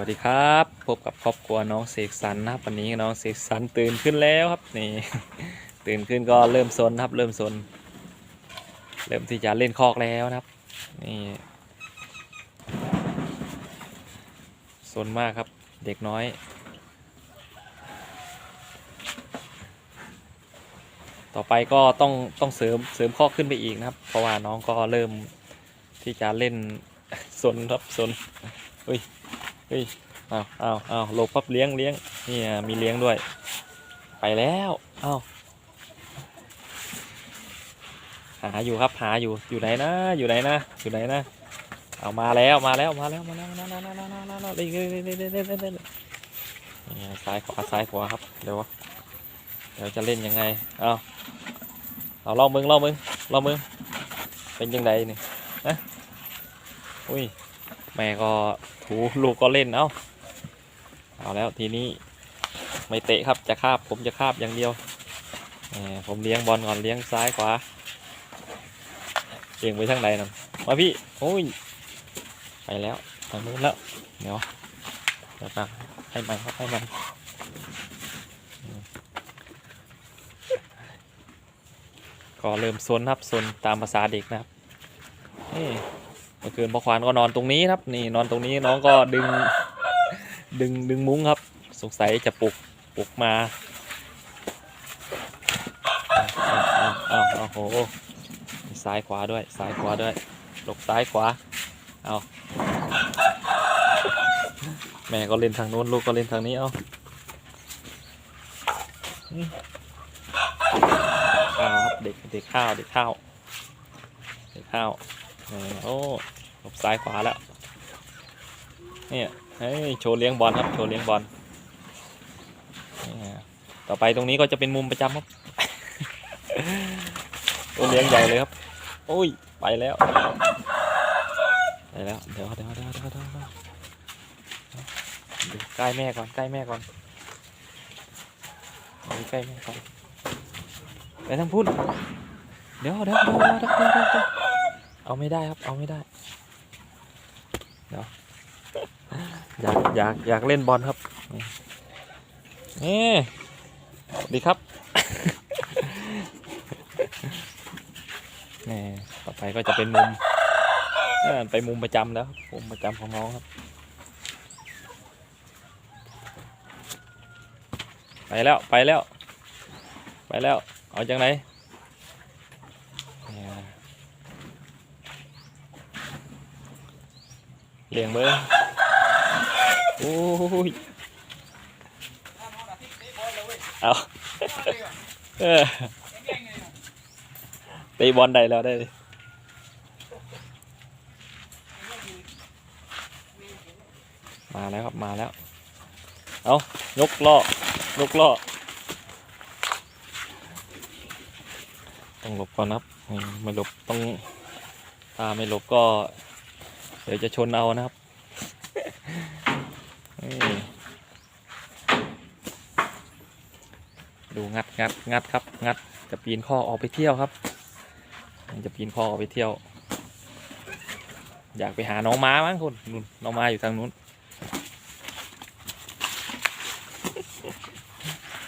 วัสดีครับ พบกับครอบครัวน้องเสกสรรนะครับวันนี้น้องเสกสรรตื่นขึ้นแล้วครับนี่ ตื่นขึ้นก็เริ่มซนครับ เริ่มซนเริ่มที่จะเล่นคอกแล้วนะครับนี่ซนมากครับเด็กน้อย ต่อไปก็ต้องต้องเสริมเสริมคอกขึ้นไปอีกนะครับ เพราะว่าน้องก็เริ่มที่จะเล่นซนครับซนเฮ้ย ฮ้ยเอาเอาเอาหลบพับเลี้ยงเลี้ยงนี่มีเลี้ยงด้วย ไปแล้วเอาหาอยู่ครับหาอยู่อยู่ไหนนะอยู่ไหนนะอยู่ไหนนะเอามาแล้วมาแล้วมาแล้วมาแล้วมาแล้วมาแล้วมาแล้วมาแล้วเล่นเล่นเล่นเล่นเล่นเล่นเล่นนี่ซ้ายขวาซ้ายขวาครับเดี๋ยวเดี๋ยวจะเล่นยังไงเอาเอาล่องมึงล่องมึงล่องมึงเป็นยังไงนี่นะอุ้ย แม่ก็ถูลูกก็เล่นเอ้าเอาแล้วทีนี้ไม่เตะครับจะคาบผมจะคาบอย่างเดียวผมเลี้ยงบอลก่อนเลี้ยงซ้ายขวาเลี้ยงไปทางใดนั่นมาพี่โอ้ยไปแล้วทางนู้นแล้วเดี๋ยวเดี๋ยวนะให้มันครับให้มันก็เริ่มซนครับซนตามภาษาเด็กนะครับนี่ มื่อคืนพ่อควานก็นอนตรงนี้ครับ นี่นอนตรงนี้น้องก็ดึง ดึงดึงมุ้งครับ สงสัยจะปลุกปลุกมาเอาเอาเอาเอาโหซ้ายขวาด้วยซ้ายขวาด้วยหลบซ้ายขวาเอาแม่ก็เล่นทางนู้นลูกก็เล่นทางนี้เอาข้าวครับเด็กเด็กข้าวเด็กข้าวเด็กข้าว โอ้หลบซ้ายขวาแล้วเนี่ยเฮ้ยโชว์เลี้ยงบอลครับ โชว์เลี้ยงบอลต่อไปตรงนี้ก็จะเป็นมุมประจำครับตัวเลี้ยงใหญ่เลยครับโอ้ยไปแล้วไปแล้วเดี๋ยวเดี๋ยวเดี๋ยวเดี๋ยวเดี๋ยวเดี๋ยวดูใกล้แม่ก่อนใกล้แม่ก่อนดูใกล้แม่ก่อนไปทางพุ่นเดี๋ยวเดี๋ยวเดี๋ยวเดี๋ยวเดี๋ยว เอาไม่ได้ครับ เอาไม่ได้ เดี๋ยวอยากอยากอยากเล่นบอลครับ นี่สวัสดีครับนี่ต่อไปก็จะเป็นมุมไปมุมประจำแล้วมุมประจำของน้องครับ ไปแล้วไปแล้ว ไปแล้ว เอาจังไหนเนี่ย เลี้ยงเบอร์โอ้ยเอาเตีบอลได้แล้วได้ดิมาแล้วครับมาแล้ว เอายกล้อยกล้อต้องหลบก่อนนะครับ ไม่หลบต้องถ้าไม่หลบก็ เดี๋ยวจะชนเอานะครับดูงัดงัดงัดครับ งัดจะปีนข้อออกไปเที่ยวครับ จะปีนข้อออกไปเที่ยว อยากไปหาน้องม้ามั้งคุณนู่นน้องม้าอยู่ทางนู้น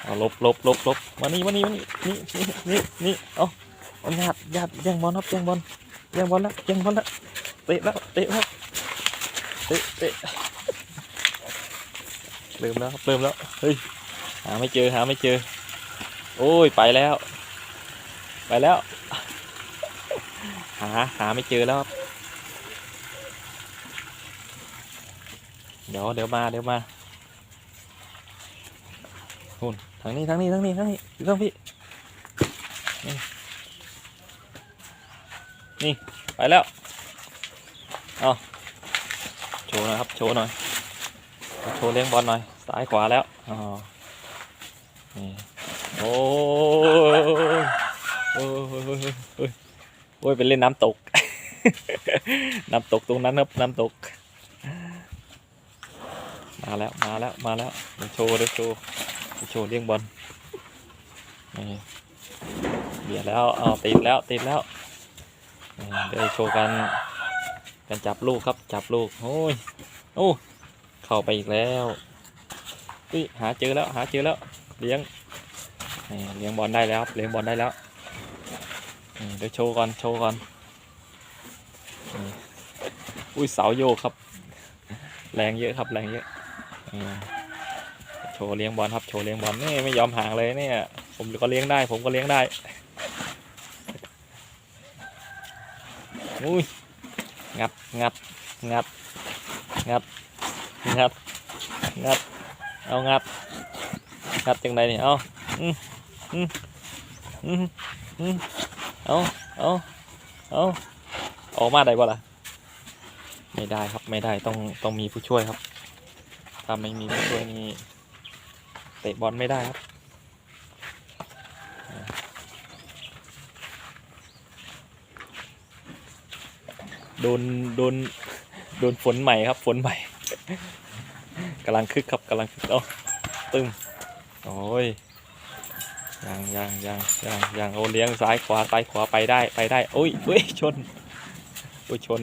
เอาลบลบลบลบมานี่มานี่มานี่นี่นี่นี่นี่เอาเอาญาติญาติแย่งบอลครับแย่งบอลแย่งบอลแล้วแย่งบอลแล้ว เตะแล้วเตะแล้วเตะเตะลืมแล้วครับลืมแล้วเฮ้ยหาไม่เจอหาไม่เจอ โอ้ยไปแล้ว ไปแล้ว หาหาไม่เจอแล้วเดี๋ยวเดี๋ยวมาเดี๋ยวมาหุ่นทางนี้ทางนี้ทางนี้ทางนี้อยู่ทางพี่นี่ไปแล้ว เอาโชว์หน่อยครับ โชว์หน่อย โชว์เลี้ยงบอลหน่อย ซ้ายขวาแล้ว อ๋อ นี่โอ้ยโอ้ยโอ้ยโอ้ยโอ้ยโอ้ยเป็นเล่นน้ำตก น้ำตกตรงนั้นครับ น้ำตก มาแล้ว มาแล้ว มาแล้วเดี๋ยวโชว์เดี๋ยวโชว์โชว์เลี้ยงบอล นี่เบียดแล้ว เอาติดแล้ว ติดแล้วเดี๋ยวโชว์กัน การจับลูกครับจับลูกโอ้ยโอ้เข้าไปอีกแล้วอุ้ยหาเจอแล้วหาเจอแล้วเลี้ยงเลี้ยงบอลได้แล้วครับเลี้ยงบอลได้แล้วเดี๋ยวโชว์ก่อนโชว์ก่อนอุ้ยเสาโยกครับ แรงเยอะครับแรงเยอะโชว์เลี้ยงบอลครับโชว์เลี้ยงบอลนี่ไม่ยอมห่างเลยเนี่ยผมก็เลี้ยงได้ ผมก็เลี้ยงได้อุ้ย งัดงัดงัดงัดงัดงัดเอางัดงัดจังไดนี่เอาอืมอืมอืมอืมเอาเอาเอาออกมาได้บ่ล่ะไม่ได้ครับไม่ได้ต้องต้องมีผู้ช่วยครับถ้าไม่มีผู้ช่วยนี่เตะบอลไม่ได้ครับ โดนโดนโดนฝนใหม่ครับฝนใหม่กำลังคึกครับกำลังคึกเอาตึงโอ้ยยังยังยังยังยังโอเลี้ยงซ้ายขวาซ้ายขวาไปได้ไปได้โอ้ยเว้ยชนโอ้ยชน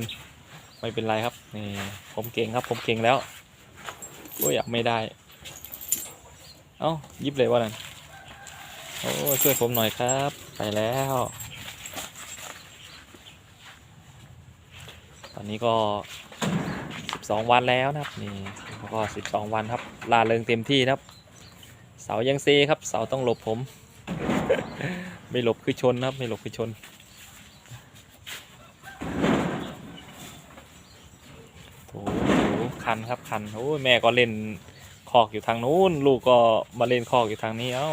ไม่เป็นไรครับนี่ผมเก่งครับผมเก่งแล้วโอ้ยอยากไม่ได้ เอ้ายิบเลยวะนั่นโอ้ช่วยผมหน่อยครับ ไปแล้ว ตอนนี้ก็ 12 วันแล้วนะครับนี่ก็ 12 วันครับลาเริงเต็มที่นะครับ เสายังเซครับ เสาต้องหลบผม ไม่หลบคือชนนะครับ ไม่หลบคือชน โถโถคันครับคันโอ้ยแม่ก็เล่นคอกอยู่ทางนู้น ลูกก็มาเล่นคอกอยู่ทางนี้เอ้า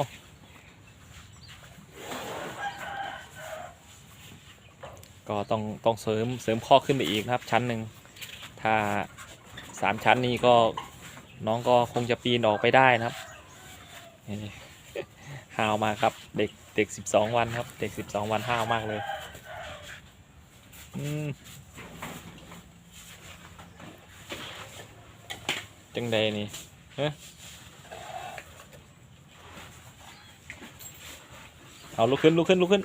ก็ต้องต้องเสริมเสริมข้อขึ้นไปอีกนะครับ ชั้นหนึ่งถ้าสามชั้นนี้ก็น้องก็คงจะปีนออกไปได้นะครับห้าวมากครับ เด็กเด็กสิบสองวันครับ เด็กสิบสองวันห้าวมากเลยจังใดนี่ฮ้เอาลุกขึ้นลุกขึ้นลุกขึ้น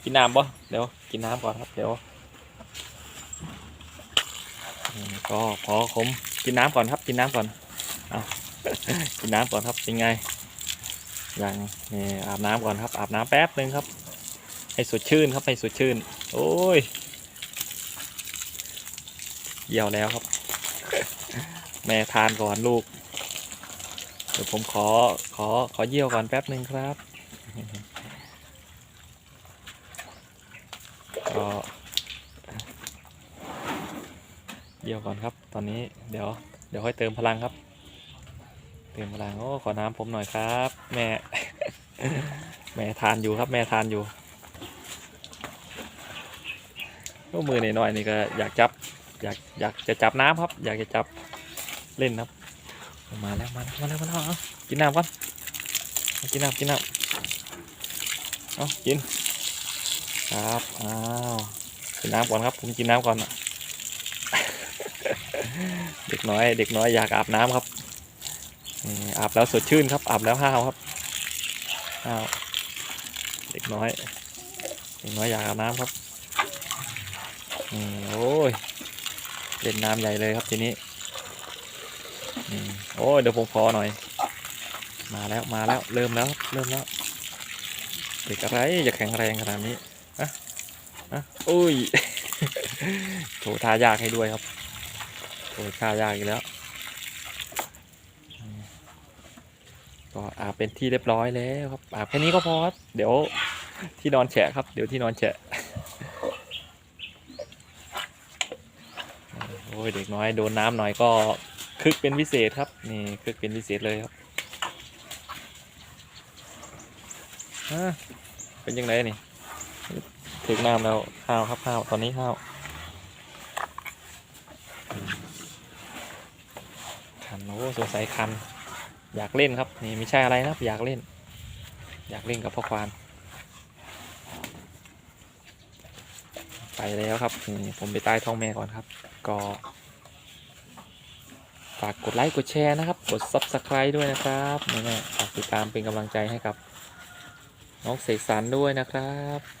กิ นน้ำปะเดี๋ยวกินน้ำก่อนครับ เดี๋ยวก็พอผมกินน้ำก่อนครับ กินน้ำก่อนเอากินน้ำก่อนครับเป็นไงยังนี่อาบน้ำก่อนครับ อาบน้ำแป๊บหนึ่งครับ ให้สดชื่นครับให้สดชื่น โอ้ยเยี่ยวแล้วครับ แม่ทานก่อนลูกเดี๋ยวผมขอขอขอเยี่ยวก่อนแป๊บหนึ่งครับ ก็เยี่ยวก่อนครับ ตอนนี้เดี๋ยวเดี๋ยวค่อยเติมพลังครับ เติมพลังโอ้ขอน้ำผมหน่อยครับ แม่ แม่ทานอยู่ครับ แม่ทานอยู่ก็มือหน่อยๆนี่ก็อยากจับ อยากอยากจะจับน้ำครับ อยากจะจับเล่นครับ มาแล้วมาแล้วมาแล้วมาแล้วกินน้ำก่อนกินน้ำกินน้ำเอากิน ครับอ้าวกินน้ำก่อนครับ ผมกินน้ำก่อน เด็กน้อย เด็กน้อยอยากอาบน้ำครับอาบแล้วสดชื่นครับอาบแล้วห้าวครับห้าวเด็กน้อยเด็กน้อยอยากอาบน้ำครับนี่โอ้ยเล่นน้ำใหญ่เลยครับทีนี้นี่โอ้ยเดี๋ยวผมขอหน่อย มาแล้วมาแล้วเริ่มแล้วเริ่มแล้วเด็กอะไรจะแข็งแรงขนาดนี้ อะอุ้ยโถท่ายากให้ด้วยครับโถท่ายากอีกแล้วอืมก็อาบเป็นที่เรียบร้อยแล้วครับอาบแค่นี้ก็พอครับ เดี๋ยวที่นอนแฉะครับ เดี๋ยวที่นอนแฉะโอ้ยเด็กน้อยโดนน้ำหน่อยก็คึกเป็นพิเศษครับ นี่คึกเป็นพิเศษเลยครับอะเป็นยังไงนี่ ถึงน้ำแล้วห้าวครับห้าวตอนนี้ห้าวคันโอ้สงสัยคัน อยากเล่นครับ นี่ไม่ใช่อะไรนะครับอยากเล่น อยากเล่นกับพ่อควาน ไปแล้วครับนี่ผมไปใต้ท้องแม่ก่อนครับ ก็ฝากกดไลค์กดแชร์นะครับ กด Subscribe ด้วยนะครับนี่ฝากติดตามเป็นกำลังใจให้กับน้องเสกสรรด้วยนะครับ